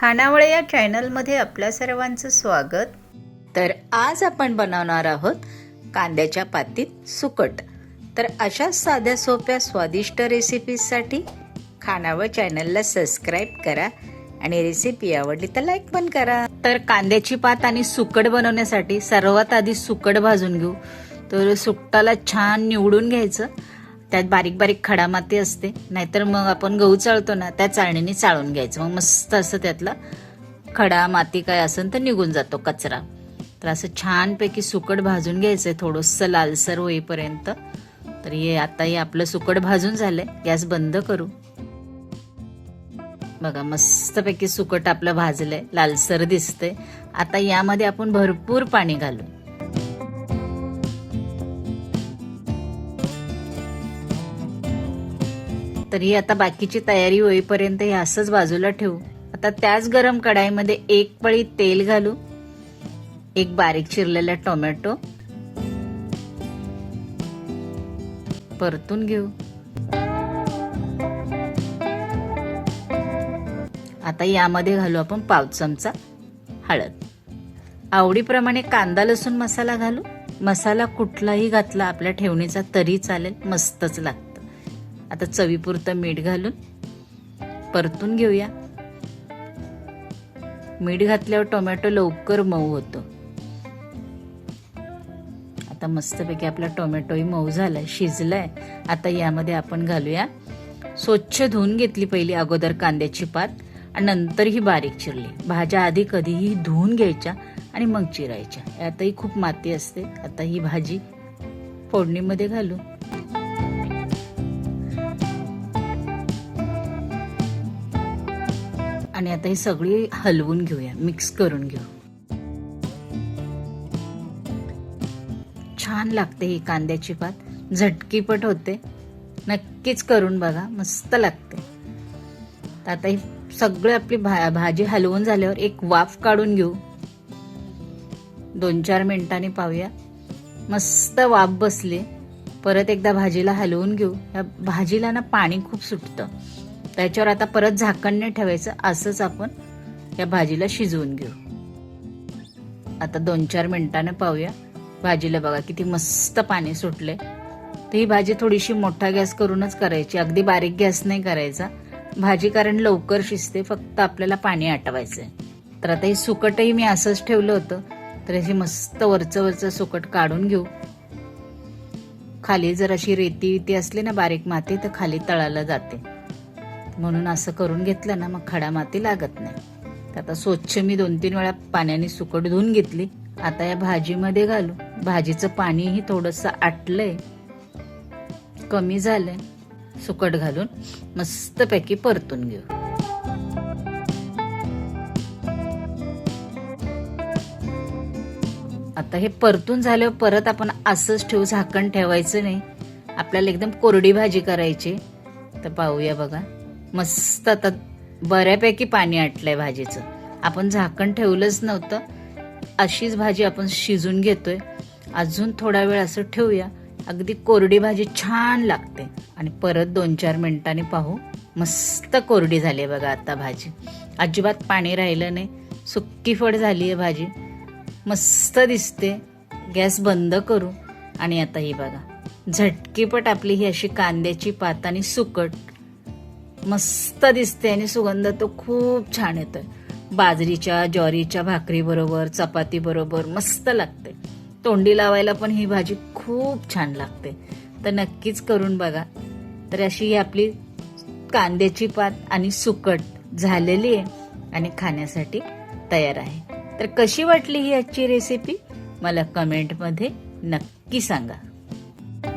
खानावळ या चॅनलमध्ये आपल्या सर्वांचं स्वागत. तर आज आपण बनवणार आहोत कांद्याच्या पातीत सुकट. तर अशा साध्या सोप्या स्वादिष्ट रेसिपीजसाठी खानावळ चॅनलला सबस्क्राईब करा आणि रेसिपी आवडली तर लाईक पण करा. तर कांद्याची पात आणि सुकट बनवण्यासाठी सर्वात आधी सुकट भाजून घेऊ. तर सुकटाला छान निवडून घ्यायचं. त्यात बारीक बारीक खडा माती असते. नाहीतर मग आपण गहू चाळतो ना त्या चाळणीने चाळून घ्यायचं. मग मस्त असं त्यातला खडा माती काय असेल तर निघून जातो कचरा. तर असं छानपैकी सुकट भाजून घ्यायचंय थोडंसं लालसर होईपर्यंत. तर हे आता हे आपलं सुकट भाजून झालंय. गॅस बंद करू. बघा मस्तपैकी सुकट आपलं भाजलंय. लालसर दिसतंय. आता यामध्ये आपण भरपूर पाणी घालू. तर ही आता बाकीची तयारी होईपर्यंत हे असंच बाजूला ठेवू. आता त्याच गरम कढाईमध्ये एक पळी तेल घालू. एक बारीक चिरलेला टोमॅटो. परतून घेऊ. आता यामध्ये घालू आपण पाव चमचा हळद. आवडीप्रमाणे कांदा लसूण मसाला घालू. मसाला कुठलाही घातला आपल्या ठेवणीचा तरी चालेल. मस्तच लागतं. आता चवीपुरतं मीठ घालून परतून घेऊया. मीठ घातल्यावर टोमॅटो लवकर मऊ होतो. आता मस्तपैकी आपला टोमॅटोही मऊ झालाय शिजलाय. आता यामध्ये आपण घालूया स्वच्छ धुवून घेतली पहिली अगोदर कांद्याची पात आणि नंतर ही बारीक चिरली. भाज्या आधी कधीही धुवून घ्यायच्या आणि मग चिरायच्या. यातही खूप माती असते. आता ही भाजी फोडणीमध्ये घालू. आणि आता ही सगळी हलवून घेऊया मिक्स करून घेऊ. छान लागते ही कांद्याची पात झटकीपट होते. नक्कीच करून बघा मस्त लागते. तर आता ही सगळी आपली भा भाजी हलवून झाल्यावर एक वाफ काढून घेऊ. दोन चार मिनिटांनी पाहूया. मस्त वाफ बसली. परत एकदा भाजीला हलवून घेऊ. या भाजीला ना पाणी खूप सुटतं. त्याच्यावर आता परत झाकण नाही ठेवायचं असंच आपण या भाजीला शिजवून घेऊ. आता दोन चार मिनिटानं पाहूया. भाजीला बघा किती मस्त पाणी सुटले तर ही भाजी थोडीशी मोठा गॅस करूनच करायची. अगदी बारीक गॅस नाही करायचा. भाजी कारण लवकर शिजते फक्त आपल्याला पाणी आटवायचं आहे तर आता हे सुकटही मी असंच ठेवलं होतं. तर अशी मस्त वरचं वरचं सुकट काढून घेऊ. खाली जर अशी रेती विती असली ना बारीक माती तर खाली तळाला जाते. म्हणून असं करून घेतलं ना मग खडा माती लागत नाही. तर आता स्वच्छ मी दोन तीन वेळा पाण्याने सुकट धुवून घेतली. आता या भाजीमध्ये घालू. भाजीचं पाणीही थोडंसं आटलंय. कमी झालंय. सुकट घालून मस्तपैकी परतून घेऊ. आता हे परतून झाल्यावर परत आपण असंच ठेवू झाकण ठेवायचं नाही. आपल्याला एकदम कोरडी भाजी करायची. तर पाहूया बघा. मस्त. आता बऱ्यापैकी पाणी आटलंय भाजीचं. आपण झाकण ठेवलंच नव्हतं. अशीच भाजी आपण शिजून घेतोय. अजून थोडा वेळ असं ठेवूया. अगदी कोरडी भाजी छान लागते. आणि परत दोन चार मिनिटांनी पाहू. मस्त कोरडी झाली आहे बघा आता भाजी. अजिबात पाणी राहिलं नाही. सुक्की फड झाली आहे भाजी. मस्त दिसते. गॅस बंद करू. आणि आता ही बघा. झटकीपट आपली ही अशी कांद्याची पात आणि सुकट. मस्त दिसते आणि सुगंध तो खूप छान येतोय. बाजरीच्या ज्वारीच्या भाकरीबरोबर चपातीबरोबर चपाती बरोबर मस्त लागते तोंडी लावायला पण ही भाजी खूप छान लागते. तर नक्कीच करून बघा. तर अशी ही आपली कांद्याची पात आणि सुकट झालेली आहे आणि खाण्यासाठी तयार आहे. तर कशी वाटली ही आजची रेसिपी मला कमेंटमध्ये नक्की सांगा.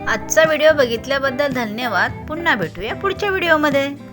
आजचा व्हिडिओ बघितल्याबद्दल धन्यवाद. पुन्हा भेटूया पुढच्या व्हिडिओमध्ये